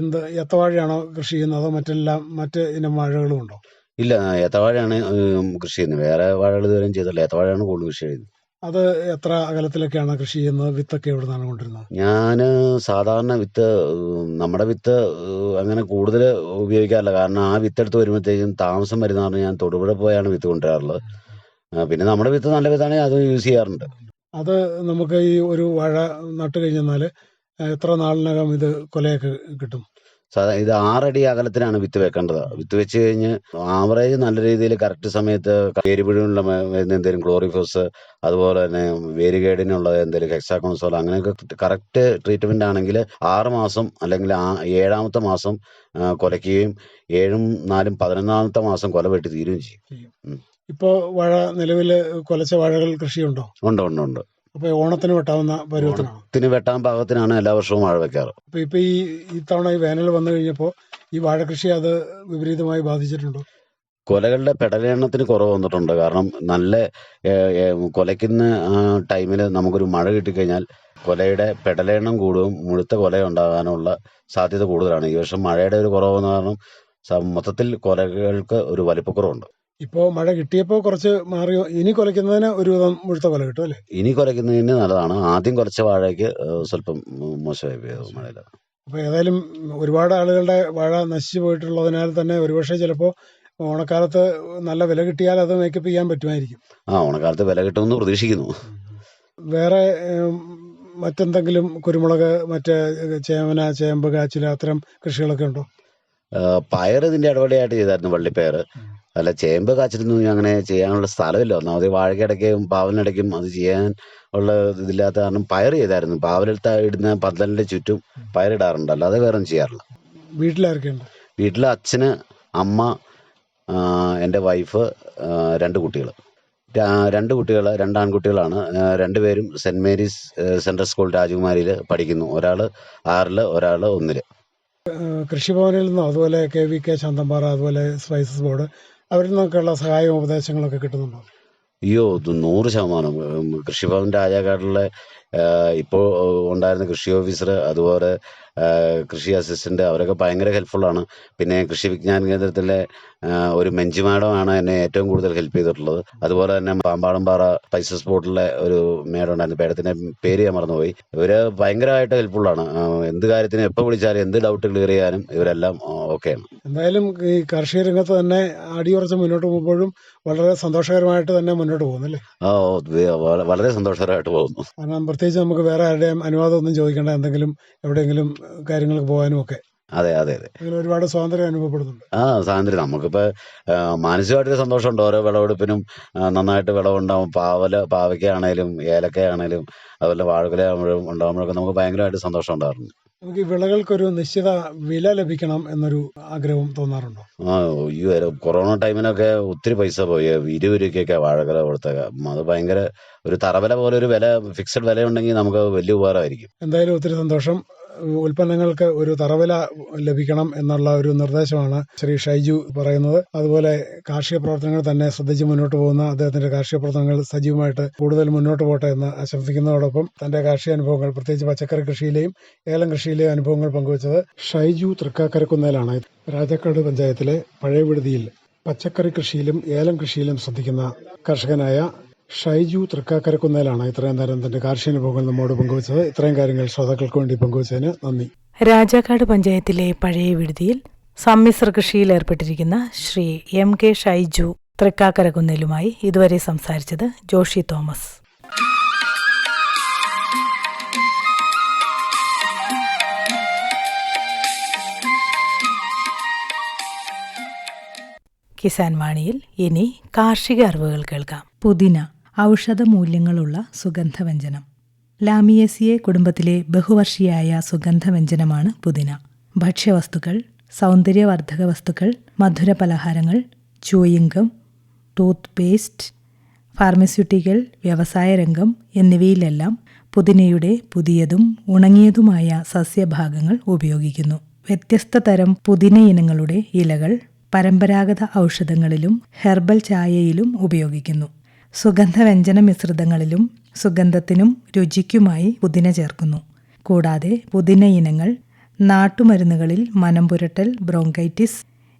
എന്ത് ഏത്തവാഴയാണോ കൃഷി ചെയ്യുന്നത്? അതോ മറ്റെല്ലാം മറ്റ് ഇനം വാഴകളും ഉണ്ടോ? ഇല്ല ഏത്തവാഴയാണ് കൃഷി ചെയ്യുന്നത്. വേറെ വാഴകൾ ഇതുവരെയും ചെയ്തിട്ടില്ല. ഏത്തവാഴയാണ് കൂടുതൽ കൃഷി ചെയ്യുന്നത്. അത് എത്ര അകലത്തിലൊക്കെയാണ് കൃഷി ചെയ്യുന്നത്? വിത്തൊക്കെ എവിടെ നിന്നാണ് കൊണ്ടിരുന്നത് ഞാൻ സാധാരണ വിത്ത് നമ്മുടെ വിത്ത് അങ്ങനെ കൂടുതൽ ഉപയോഗിക്കാറില്ല. കാരണം ആ വിത്ത് എടുത്ത് വരുമ്പോഴത്തേക്കും താമസം വരുന്ന പറഞ്ഞാൽ ഞാൻ തൊടുപുഴ പോയാണ് വിത്ത് കൊണ്ടുവരാറുള്ളത്. പിന്നെ നമ്മുടെ വിത്ത് നല്ല വിത്താണെങ്കിൽ അത് യൂസ് ചെയ്യാറുണ്ട്. അത് നമുക്ക് ഈ ഒരു വാഴ നട്ടു കഴിഞ്ഞാൽ എത്ര നാളിനകം ഇത് കൊലയൊക്കെ കിട്ടും? സാധാ ഇത് ആറടി അകലത്തിനാണ് വിത്ത് വെക്കേണ്ടത്. വിത്ത് വെച്ച് കഴിഞ്ഞ് ആവറേജ് നല്ല രീതിയിൽ കറക്റ്റ് സമയത്ത് വേരുപിഴുള്ള എന്തെങ്കിലും ക്ലോറിഫോസ് അതുപോലെ തന്നെ വേരുകേടിനുള്ള എന്തെങ്കിലും ഹെക്സാകോൺസോൾ അങ്ങനെയൊക്കെ കറക്റ്റ് ട്രീറ്റ്മെന്റ് ആണെങ്കിൽ ആറ് മാസം അല്ലെങ്കിൽ ആ ഏഴാമത്തെ മാസം കൊലയ്ക്കുകയും ഏഴും നാലും പതിനൊന്നാമത്തെ മാസം കൊല വെട്ടി തീരുകയും ചെയ്യും. ഇപ്പോ വാഴ നിലവിൽ കൊലച്ച വാഴകൾ കൃഷിയുണ്ടോ? ഉണ്ട് ഉണ്ട് ഉണ്ട്. അപ്പോൾ ഓണത്തിന് വെട്ടാവുന്ന പരുവത്തിനാണ്? ഓണത്തിന് വെട്ടാൻ പാകത്തിനാണ് എല്ലാ വർഷവും വാഴ വെക്കാറ്. അപ്പൊ ഇപ്പൊ ഈ ഇത്തവണ ഈ വേനൽ വന്നു കഴിഞ്ഞപ്പോ ഈ വാഴ കൃഷി അത് വിപരീതമായി ബാധിച്ചിട്ടുണ്ടോ? കൊലകളുടെ പെടലെണ്ണത്തിന് കുറവ് വന്നിട്ടുണ്ട്. കാരണം നല്ല കൊലയ്ക്കുന്ന ടൈമിൽ നമുക്കൊരു മഴ കിട്ടിക്കഴിഞ്ഞാൽ കൊലയുടെ പെടലെണ്ണം കൂടുകയും മുഴുത്ത കൊല ഉണ്ടാകാനുള്ള സാധ്യത കൂടുതലാണ്. ഈ വർഷം മഴയുടെ ഒരു കുറവെന്ന് കാരണം മൊത്തത്തിൽ കൊലകൾക്ക് ഒരു വലിപ്പക്കുറവുണ്ട്. ഇപ്പോൾ മഴ കിട്ടിയപ്പോൾ കുറച്ച് മാറി ഇനി കുലയ്ക്കുന്നതിന് ഒരു വിധം മുഴുത്ത കൊല കിട്ടും അല്ലേ? ഇനി കുലയ്ക്കുന്നതിന് നല്ലതാണ്. ആദ്യം കുറച്ച് വാഴയ്ക്ക് സ്വല്പം മോശമായി പോയത് മഴയിൽ അപ്പോൾ ഏതായാലും ഒരുപാട് ആളുകളുടെ വാഴ നശിച്ചു പോയിട്ടുള്ളതിനാൽ തന്നെ ഒരുപക്ഷെ ചിലപ്പോൾ ഓണക്കാലത്ത് നല്ല വില കിട്ടിയാൽ അത് മേക്കപ്പ് ചെയ്യാൻ പറ്റുമായിരിക്കും. ആ ഓണക്കാലത്ത് വില കിട്ടുമെന്ന് പ്രതീക്ഷിക്കുന്നു. വേറെ മറ്റെന്തെങ്കിലും കുരുമുളക് മറ്റേ ചേമന ചേമ്പ് കാച്ചിൽ അത്തരം കൃഷികളൊക്കെ ഉണ്ടോ? പയർ ഇതിന്റെ ഇടപെടിയായിട്ട് ചെയ്തായിരുന്നു വള്ളിപ്പയർ അല്ല ചേമ്പ് കാച്ചിലൊന്നും അങ്ങനെ ചെയ്യാനുള്ള സ്ഥലമില്ല. ഒന്നാമത് വാഴക്കിടയ്ക്കും പാവലിനിടയ്ക്കും അത് ചെയ്യാൻ ഉള്ള ഇതില്ലാത്ത കാരണം പയർ ചെയ്തായിരുന്നു. പാവലിൽ ഇടുന്ന പന്തലിന്റെ ചുറ്റും പയറിടാറുണ്ട്. അല്ലാതെ വേറെ ഒന്നും ചെയ്യാറില്ല. വീട്ടിലാർക്കുണ്ട് വീട്ടിൽ അച്ഛന് അമ്മ എന്റെ വൈഫ് രണ്ട് കുട്ടികൾ രണ്ട് കുട്ടികൾ രണ്ട് ആൺകുട്ടികളാണ്. രണ്ടുപേരും സെന്റ് മേരീസ് സെൻട്രൽ സ്കൂൾ രാജകുമാരിയിൽ പഠിക്കുന്നു. ഒരാൾ ആറിൽ ഒരാൾ ഒന്നിൽ കൃഷിഭവനിൽ നിന്നോ അതുപോലെ കെ വി കെ ശാന്തമ്പാറ അതുപോലെ സ്പൈസസ് ബോർഡ് അവരിൽ നിന്നൊക്കെയുള്ള സഹായവും ഉപദേശങ്ങളൊക്കെ കിട്ടുന്നുണ്ടോ? അയ്യോ നൂറ് ശതമാനം. കൃഷിഭവന്റെ കൃഷിഭവൻ രാജാക്കാട്ടിലെ ഇപ്പോൾ ഉണ്ടായിരുന്ന കൃഷി ഓഫീസർ അതുപോലെ കൃഷി അസിസ്റ്റന്റ് അവരൊക്കെ ഭയങ്കര ഹെൽപ്ഫുള്ളാണ് പിന്നെ കൃഷി വിജ്ഞാന കേന്ദ്രത്തിലെ ഒരു മെഞ്ചി മാഡമാണ് എന്നെ ഏറ്റവും കൂടുതൽ ഹെൽപ്പ് ചെയ്തിട്ടുള്ളത്. അതുപോലെ തന്നെ പാമ്പാടംപാറ സ്പൈസസ് ബോട്ടിലെ ഒരു മേഡം ഉണ്ടായിരുന്നു പേടത്തിന്റെ പേര് ഞാൻ മറന്നുപോയി. ഇവർ ഭയങ്കരമായിട്ട് ഹെൽപ്ഫുള്ളാണ് എന്ത് കാര്യത്തിന് എപ്പോൾ വിളിച്ചാലും എന്ത് ഡൗട്ട് ക്ലിയർ ചെയ്യാനും ഇവരെല്ലാം ഓക്കെയാണ് എന്തായാലും ഈ കാർഷിക രംഗത്ത് തന്നെ അടിയുറച്ച് മുന്നോട്ട് പോകുമ്പോഴും വളരെ സന്തോഷകരമായിട്ട് തന്നെ മുന്നോട്ട് പോകുന്നല്ലേ ഓ, വളരെ സന്തോഷകരമായിട്ട് പോകുന്നു. കാരണം പ്രത്യേകിച്ച് നമുക്ക് വേറെ ആരുടെയും അനുവാദം ഒന്നും ചോദിക്കേണ്ട എന്തെങ്കിലും എവിടെയെങ്കിലും കാര്യങ്ങൾക്ക് പോകാനും ഒക്കെ അതെ അതെ അതെ. അങ്ങനെ ഒരുപാട് സ്വാതന്ത്ര്യം അനുഭവപ്പെടുന്നുണ്ട്. ആ സ്വാതന്ത്ര്യം. നമുക്കിപ്പോ മാനസികമായിട്ട് മാനസികമായിട്ടൊരു സന്തോഷമുണ്ട്. ഓരോ വിളവെടുപ്പിനും നന്നായിട്ട് വിളവുണ്ടാവും. പാവല പാവയ്ക്കാണേലും ഏലക്കയാണേലും അതുപോലെ വാഴക്കുല ഉണ്ടാകുമ്പോഴൊക്കെ നമുക്ക് ഭയങ്കരമായിട്ട് സന്തോഷം ഉണ്ടായിരുന്നു നമുക്ക് ഈ വിളകൾക്കൊരു നിശ്ചിത വില ലഭിക്കണം എന്നൊരു ആഗ്രഹം തോന്നാറുണ്ടോ? ആ ഈ കൊറോണ ടൈമിനൊക്കെ ഒത്തിരി പൈസ പോയി. ഇരുപത് രൂപയ്ക്കൊക്കെ വാഴക്കുല കൊടുത്ത അത് ഭയങ്കര ഒരു തറവില പോലെ ഒരു വില ഫിക്സഡ് വില ഉണ്ടെങ്കിൽ നമുക്ക് വലിയ ഉപകാരമായിരിക്കും. എന്തായാലും ഒത്തിരി സന്തോഷം. ഉൽപ്പന്നങ്ങൾക്ക് ഒരു തറവില ലഭിക്കണം എന്നുള്ള ഒരു നിർദ്ദേശമാണ് ശ്രീ ഷൈജു പറയുന്നത്. അതുപോലെ കാർഷിക പ്രവർത്തനങ്ങൾ തന്നെ ശ്രദ്ധിച്ച് മുന്നോട്ട് പോകുന്ന അദ്ദേഹത്തിന്റെ കാർഷിക പ്രവർത്തനങ്ങൾ സജീവമായിട്ട് കൂടുതൽ മുന്നോട്ട് പോട്ടെ എന്ന് ആശംസിക്കുന്നതോടൊപ്പം തന്റെ കാർഷിക അനുഭവങ്ങൾ പ്രത്യേകിച്ച് പച്ചക്കറി കൃഷിയിലെയും ഏലം കൃഷിയിലെയും അനുഭവങ്ങൾ പങ്കുവച്ചത് ഷൈജു തൃക്കാക്കരക്കുന്നേലാണ്. രാജാക്കാട് പഞ്ചായത്തിലെ പഴയ വിടുതിയിൽ പച്ചക്കറി കൃഷിയിലും ഏലം കൃഷിയിലും ശ്രദ്ധിക്കുന്ന കർഷകനായ ഷൈജു തൃക്കാക്കരക്കുന്നേലാണ് ഇത്രയും നേരം തന്റെ കാർഷിക അനുഭവങ്ങൾ നമ്മോട് പങ്കുവച്ചത്. ഇത്രയും കാര്യങ്ങൾ ശ്രോതാക്കൾക്ക് വേണ്ടി പങ്കുവച്ചതിന് നന്ദി. രാജാക്കാട് പഞ്ചായത്തിലെ പഴയ വിടുതിയിൽ സമ്മിശ്ര കൃഷിയിൽ ഏർപ്പെട്ടിരിക്കുന്ന ശ്രീ എം കെ ഷൈജു തൃക്കാക്കരക്കുന്നേലുമായി ഇതുവരെ സംസാരിച്ചത് ജോഷി തോമസ്. കിസാൻ വാണിയിൽ ഇനി കാർഷിക അറിവുകൾ കേൾക്കാം. പുതിന. ഔഷധമൂല്യങ്ങളുള്ള സുഗന്ധവ്യഞ്ജനം. ലാമിയസിയെ കുടുംബത്തിലെ ബഹുവർഷിയായ സുഗന്ധവ്യഞ്ജനമാണ് പുതിന. ഭക്ഷ്യവസ്തുക്കൾ സൗന്ദര്യവർദ്ധക വസ്തുക്കൾ മധുര പലഹാരങ്ങൾ ചൂയിങ്കം ടൂത്ത് പേസ്റ്റ് ഫാർമസ്യൂട്ടിക്കൽ വ്യവസായ രംഗം എന്നിവയിലെല്ലാം പുതിനയുടെ പുതിയതും ഉണങ്ങിയതുമായ സസ്യഭാഗങ്ങൾ ഉപയോഗിക്കുന്നു. വ്യത്യസ്ത തരം പുതിന ഇനങ്ങളുടെ ഇലകൾ പരമ്പരാഗത ഔഷധങ്ങളിലും ഹെർബൽ ചായയിലും ഉപയോഗിക്കുന്നു. സുഗന്ധവ്യഞ്ജന മിശ്രിതങ്ങളിലും സുഗന്ധത്തിനും രുചിക്കുമായി പുതിന ചേർക്കുന്നു. കൂടാതെ പുതിന ഇനങ്ങൾ നാട്ടുമരുന്നുകളിൽ മനം പുരട്ടൽ ബ്രോങ്കൈറ്റിസ്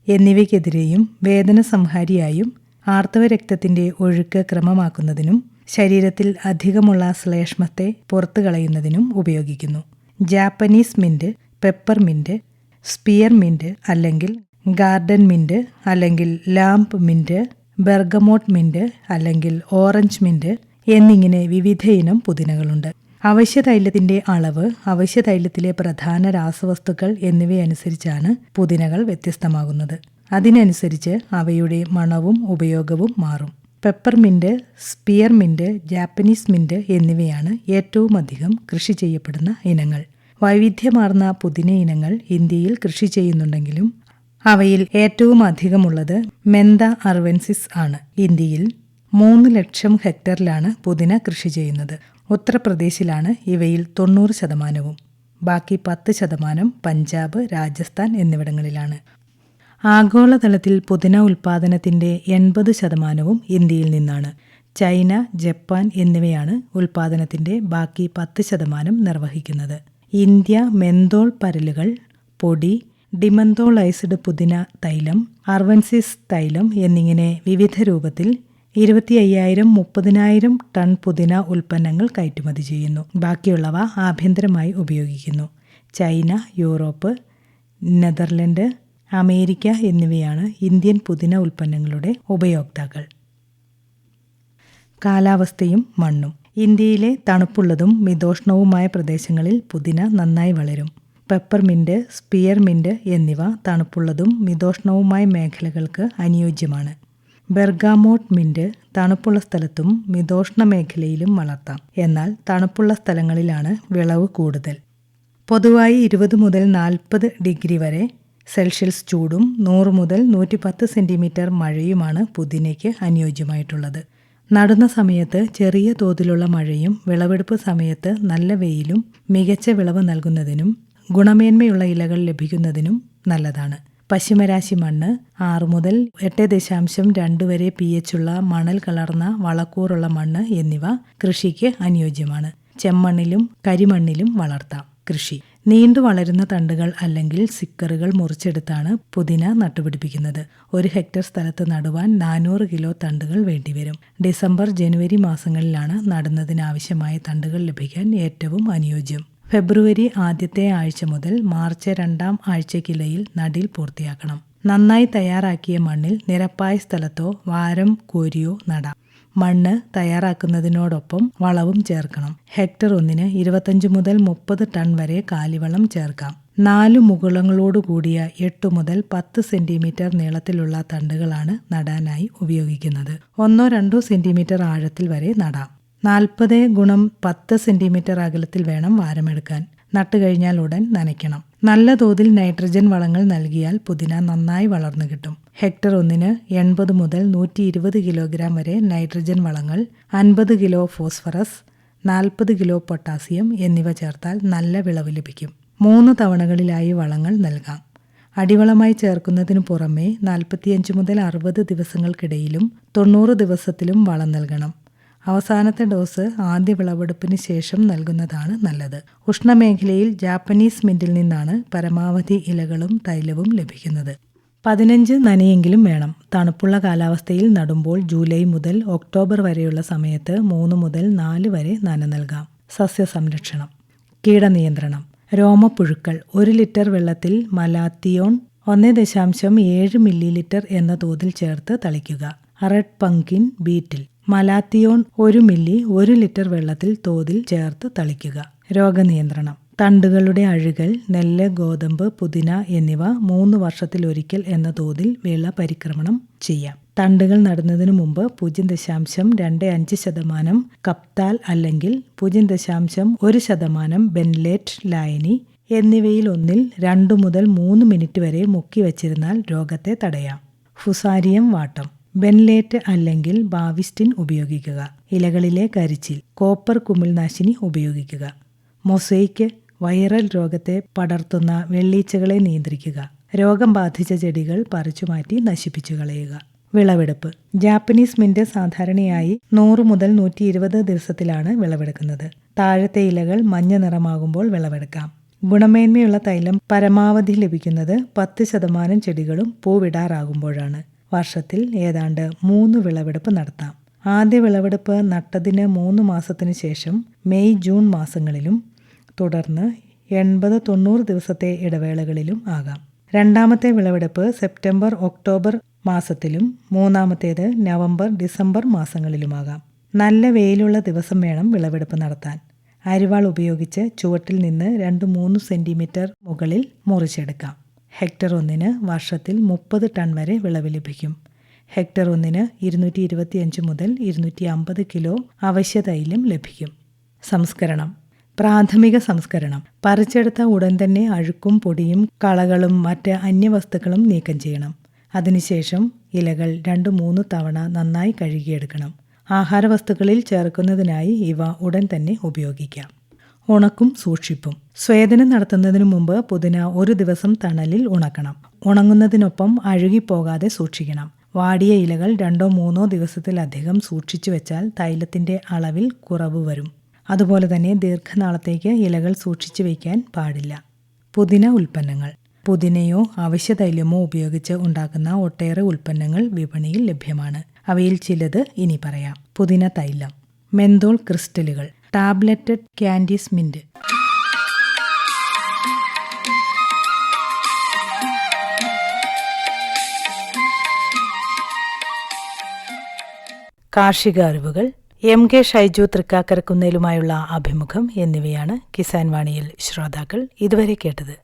എന്നിവയ്ക്കെതിരെയും വേദന സംഹാരിയായും ആർത്തവരക്തത്തിന്റെ ഒഴുക്ക് ക്രമമാക്കുന്നതിനും ശരീരത്തിൽ അധികമുള്ള ശ്ലേഷ്മത്തെ പുറത്തു കളയുന്നതിനും ഉപയോഗിക്കുന്നു. Japanese mint pepper mint spear mint അല്ലെങ്കിൽ ഗാർഡൻ മിന്റ് അല്ലെങ്കിൽ ലാംപ് മിന്റ് ബെർഗമോട്ട് മിന്റ് അല്ലെങ്കിൽ ഓറഞ്ച് മിന്റ് എന്നിങ്ങനെ വിവിധ ഇനം പുതിനകളുണ്ട്. അവശ്യതൈലത്തിന്റെ അളവ് അവശ്യ തൈലത്തിലെ പ്രധാന രാസവസ്തുക്കൾ എന്നിവയനുസരിച്ചാണ് പുതിനകൾ വ്യത്യസ്തമാകുന്നത്. അതിനനുസരിച്ച് അവയുടെ മണവും ഉപയോഗവും മാറും. പെപ്പർമിന്റ് സ്പിയർമിന്റ് ജാപ്പനീസ് മിന്റ് എന്നിവയാണ് ഏറ്റവും അധികം കൃഷി ചെയ്യപ്പെടുന്ന ഇനങ്ങൾ. വൈവിധ്യമാർന്ന പുതിന ഇനങ്ങൾ ഇന്ത്യയിൽ കൃഷി ചെയ്യുന്നുണ്ടെങ്കിലും അവയിൽ ഏറ്റവും അധികമുള്ളത് മെന്ത അർവെൻസിസ് ആണ്. ഇന്ത്യയിൽ മൂന്ന് ലക്ഷം ഹെക്ടറിലാണ് പുതിന കൃഷി ചെയ്യുന്നത്. ഉത്തർപ്രദേശിലാണ് ഇവയിൽ തൊണ്ണൂറ് ശതമാനവും. ബാക്കി പത്ത് ശതമാനം പഞ്ചാബ് രാജസ്ഥാൻ എന്നിവിടങ്ങളിലാണ്. ആഗോളതലത്തിൽ പുതിന ഉൽപാദനത്തിന്റെ എൺപത് ശതമാനവും ഇന്ത്യയിൽ നിന്നാണ്. ചൈന ജപ്പാൻ എന്നിവയാണ് ഉൽപാദനത്തിന്റെ ബാക്കി പത്ത് ശതമാനം നിർവഹിക്കുന്നത്. ഇന്ത്യ മെന്തോൾ പരലുകൾ പൊടി ഡിമന്തോളൈസ്ഡ് പുതിന തൈലം അർവൻസിസ് തൈലം എന്നിങ്ങനെ വിവിധ രൂപത്തിൽ ഇരുപത്തി അയ്യായിരം മുപ്പതിനായിരം ടൺ പുതിന ഉൽപ്പന്നങ്ങൾ കയറ്റുമതി ചെയ്യുന്നു. ബാക്കിയുള്ളവ ആഭ്യന്തരമായി ഉപയോഗിക്കുന്നു. ചൈന യൂറോപ്പ് നെതർലൻഡ് അമേരിക്ക എന്നിവയാണ് ഇന്ത്യൻ പുതിന ഉൽപ്പന്നങ്ങളുടെ ഉപയോക്താക്കൾ. കാലാവസ്ഥയും മണ്ണും. ഇന്ത്യയിലെ തണുപ്പുള്ളതും മിതോഷ്ണവുമായ പ്രദേശങ്ങളിൽ പുതിന നന്നായി വളരും. പെപ്പർമിന്റ് സ്പിയർമിന്റ് എന്നിവ തണുപ്പുള്ളതും മിതോഷ്ണവുമായ മേഖലകൾക്ക് അനുയോജ്യമാണ്. ബെർഗാമോട്ട് മിന്റ് തണുപ്പുള്ള സ്ഥലത്തും മിതോഷ്ണ മേഖലയിലും വളർത്താം. എന്നാൽ തണുപ്പുള്ള സ്ഥലങ്ങളിലാണ് വിളവ് കൂടുതൽ. പൊതുവായി ഇരുപത് മുതൽ നാൽപ്പത് ഡിഗ്രി വരെ സെൽഷ്യസ് ചൂടും നൂറ് മുതൽ നൂറ്റി പത്ത് സെന്റിമീറ്റർ മഴയുമാണ് പുതിനയ്ക്ക് അനുയോജ്യമായിട്ടുള്ളത്. നടുന്ന സമയത്ത് ചെറിയ തോതിലുള്ള മഴയും വിളവെടുപ്പ് സമയത്ത് നല്ല വെയിലും മികച്ച വിളവ് നൽകുന്നതിനും ഗുണമേന്മയുള്ള ഇലകൾ ലഭിക്കുന്നതിനും നല്ലതാണ്. പശ്ചിമരാശി മണ്ണ് ആറ് മുതൽ എട്ട് ദശാംശം രണ്ട് വരെ പി എച്ച് ഉള്ള മണൽ കലർന്ന വളക്കൂറുള്ള മണ്ണ് എന്നിവ കൃഷിക്ക് അനുയോജ്യമാണ്. ചെമ്മണ്ണിലും കരിമണ്ണിലും വളർത്താം കൃഷി. നീണ്ടു വളരുന്ന തണ്ടുകൾ അല്ലെങ്കിൽ സിക്കറുകൾ മുറിച്ചെടുത്താണ് പുതിന നട്ടുപിടിപ്പിക്കുന്നത്. ഒരു ഹെക്ടർ സ്ഥലത്ത് നടുവാൻ നാനൂറ് കിലോ തണ്ടുകൾ വേണ്ടിവരും. ഡിസംബർ ജനുവരി മാസങ്ങളിലാണ് നടുന്നതിനാവശ്യമായ തണ്ടുകൾ ലഭിക്കാൻ ഏറ്റവും അനുയോജ്യം. ഫെബ്രുവരി ആദ്യത്തെ ആഴ്ച മുതൽ മാർച്ച് രണ്ടാം ആഴ്ചയ്ക്കിലയിൽ നടിൽ പൂർത്തിയാക്കണം. നന്നായി തയ്യാറാക്കിയ മണ്ണിൽ നിരപ്പായ സ്ഥലത്തോ വാരം കോരിയോ നടാം. മണ്ണ് തയ്യാറാക്കുന്നതിനോടൊപ്പം വളവും ചേർക്കണം. ഹെക്ടർ ഒന്നിന് ഇരുപത്തഞ്ച് മുതൽ മുപ്പത് ടൺ വരെ കാലിവളം ചേർക്കാം. നാല് മുകുളങ്ങളോട് കൂടിയ എട്ട് മുതൽ പത്ത് സെന്റിമീറ്റർ നീളത്തിലുള്ള തണ്ടുകളാണ് നടാനായി ഉപയോഗിക്കുന്നത്. ഒന്നോ രണ്ടോ സെന്റിമീറ്റർ ആഴത്തിൽ വരെ നടാം. നാൽപ്പത് ഗുണം പത്ത് സെന്റിമീറ്റർ അകലത്തിൽ വേണം വാരമെടുക്കാൻ. നട്ടുകഴിഞ്ഞാൽ ഉടൻ നനയ്ക്കണം. നല്ല തോതിൽ നൈട്രജൻ വളങ്ങൾ നൽകിയാൽ പുതിന നന്നായി വളർന്നു കിട്ടും. ഹെക്ടർ ഒന്നിന് എൺപത് മുതൽ നൂറ്റി ഇരുപത് കിലോഗ്രാം വരെ നൈട്രജൻ വളങ്ങൾ അൻപത് കിലോ ഫോസ്ഫറസ് നാൽപ്പത് കിലോ പൊട്ടാസ്യം എന്നിവ ചേർത്താൽ നല്ല വിളവ് ലഭിക്കും. മൂന്ന് തവണകളിലായി വളങ്ങൾ നൽകാം. അടിവളമായി ചേർക്കുന്നതിന് പുറമെ നാൽപ്പത്തിയഞ്ച് മുതൽ അറുപത് ദിവസങ്ങൾക്കിടയിലും തൊണ്ണൂറ് ദിവസത്തിലും വളം നൽകണം. അവസാനത്തെ ഡോസ് ആദ്യ വിളവെടുപ്പിന് ശേഷം നൽകുന്നതാണ് നല്ലത്. ഉഷ്ണമേഖലയിൽ ജാപ്പനീസ് മിന്റിൽ നിന്നാണ് പരമാവധി ഇലകളും തൈലവും ലഭിക്കുന്നത്. പതിനഞ്ച് നനയെങ്കിലും വേണം. തണുപ്പുള്ള കാലാവസ്ഥയിൽ നടുമ്പോൾ ജൂലൈ മുതൽ ഒക്ടോബർ വരെയുള്ള സമയത്ത് മൂന്ന് മുതൽ നാല് വരെ നന നൽകാം. സസ്യസംരക്ഷണം. കീടനിയന്ത്രണം. രോമപ്പുഴുക്കൾ. ഒരു ലിറ്റർ വെള്ളത്തിൽ മലാത്തിയോൺ ഒന്ന് ദശാംശം ഏഴ് മില്ലി ലിറ്റർ എന്ന തോതിൽ ചേർത്ത് തളിക്കുക. റെഡ് പങ്കിൻ ബീറ്റിൽ. മലാത്തിയോൺ ഒരു മില്ലി ഒരു ലിറ്റർ വെള്ളത്തിൽ തോതിൽ ചേർത്ത് തളിക്കുക. രോഗനിയന്ത്രണം. തണ്ടുകളുടെ അഴുകൽ നെല്ല് ഗോതമ്പ് പുതിന എന്നിവ മൂന്ന് വർഷത്തിൽ ഒരിക്കൽ എന്ന തോതിൽ വിള പരിക്രമണം ചെയ്യാം. തണ്ടുകൾ നടുന്നതിന് മുമ്പ് പൂജ്യം ദശാംശം രണ്ട് അഞ്ച് ശതമാനം കപ്താൽ അല്ലെങ്കിൽ പൂജ്യം ദശാംശം ഒരു ശതമാനം ബെൻലേറ്റ് ലായനി എന്നിവയിൽ ഒന്നിൽ രണ്ടു മുതൽ മൂന്ന് മിനിറ്റ് വരെ മുക്കി വച്ചിരുന്നാൽ രോഗത്തെ തടയാം. ഫുസാരിയം വാട്ടം. ബെൻലേറ്റ് അല്ലെങ്കിൽ ബാവിസ്റ്റിൻ ഉപയോഗിക്കുക. ഇലകളിലെ കരിച്ചിൽ കോപ്പർ കുമിൾനാശിനി ഉപയോഗിക്കുക. മൊസൈക്ക് വൈറൽ രോഗത്തെ പടർത്തുന്ന വെള്ളീച്ചകളെ നിയന്ത്രിക്കുക. രോഗം ബാധിച്ച ചെടികൾ പറിച്ചുമാറ്റി നശിപ്പിച്ചു കളയുക. വിളവെടുപ്പ്. ജാപ്പനീസ് മിന്റ് സാധാരണയായി നൂറ് മുതൽ നൂറ്റി ഇരുപത് ദിവസത്തിലാണ് വിളവെടുക്കുന്നത്. താഴത്തെ ഇലകൾ മഞ്ഞ നിറമാകുമ്പോൾ വിളവെടുക്കാം. ഗുണമേന്മയുള്ള തൈലം പരമാവധി ലഭിക്കുന്നത് പത്ത് ശതമാനം ചെടികളും പൂവിടാറാകുമ്പോഴാണ്. വർഷത്തിൽ ഏതാണ്ട് മൂന്ന് വിളവെടുപ്പ് നടത്താം. ആദ്യ വിളവെടുപ്പ് നട്ടതിന് മൂന്ന് മാസത്തിന് ശേഷം മെയ് ജൂൺ മാസങ്ങളിലും തുടർന്ന് എൺപത് തൊണ്ണൂറ് ദിവസത്തെ ഇടവേളകളിലും ആകാം. രണ്ടാമത്തെ വിളവെടുപ്പ് സെപ്റ്റംബർ ഒക്ടോബർ മാസത്തിലും മൂന്നാമത്തേത് നവംബർ ഡിസംബർ മാസങ്ങളിലുമാകാം നല്ല വെയിലുള്ള ദിവസം വേണം വിളവെടുപ്പ് നടത്താൻ. അരിവാൾ ഉപയോഗിച്ച് ചുവട്ടിൽ നിന്ന് രണ്ട് മൂന്ന് സെന്റിമീറ്റർ മുകളിൽ മുറിച്ചെടുക്കാം. ഹെക്ടർ ഒന്നിന് വർഷത്തിൽ മുപ്പത് ടൺ വരെ വിളവ് ലഭിക്കും. ഹെക്ടർ ഒന്നിന് ഇരുന്നൂറ്റി ഇരുപത്തിയഞ്ച് മുതൽ ഇരുന്നൂറ്റി അമ്പത് കിലോ അവശ്യ തൈലം ലഭിക്കും. സംസ്കരണം. പ്രാഥമിക സംസ്കരണം. പറിച്ചെടുത്ത ഉടൻ തന്നെ അഴുക്കും പൊടിയും കളകളും മറ്റ് അന്യവസ്തുക്കളും നീക്കം ചെയ്യണം. അതിനുശേഷം ഇലകൾ രണ്ട് മൂന്ന് തവണ നന്നായി കഴുകിയെടുക്കണം. ആഹാരവസ്തുക്കളിൽ ചേർക്കുന്നതിനായി ഇവ ഉടൻ തന്നെ ഉപയോഗിക്കാം. ഉണക്കും സൂക്ഷിപ്പും. സ്വേദനം നടത്തുന്നതിനു മുമ്പ് പുതിന ഒരു ദിവസം തണലിൽ ഉണക്കണം. ഉണങ്ങുന്നതിനൊപ്പം അഴുകിപ്പോകാതെ സൂക്ഷിക്കണം. വാടിയ ഇലകൾ രണ്ടോ മൂന്നോ ദിവസത്തിലധികം സൂക്ഷിച്ചു വെച്ചാൽ തൈലത്തിന്റെ അളവിൽ കുറവ് വരും. അതുപോലെ തന്നെ ദീർഘനാളത്തേക്ക് ഇലകൾ സൂക്ഷിച്ചു വയ്ക്കാൻ പാടില്ല. പുതിന ഉൽപ്പന്നങ്ങൾ. പുതിനയോ അവശ്യ തൈലമോ ഉപയോഗിച്ച് ഉണ്ടാക്കുന്ന ഒട്ടേറെ ഉൽപ്പന്നങ്ങൾ വിപണിയിൽ ലഭ്യമാണ്. അവയിൽ ചിലത് ഇനി പറയാം. പുതിന തൈലം. മെന്തോൾ ക്രിസ്റ്റലുകൾ. Tableted candies mint. കാർഷിക അറിവുകൾ എം കെ ഷൈജു തൃക്കാക്കരക്കുന്നേലുമായുള്ള അഭിമുഖം എന്നിവയാണ് കിസാൻ വാണിയിൽ ശ്രോതാക്കൾ ഇതുവരെ കേട്ടത്.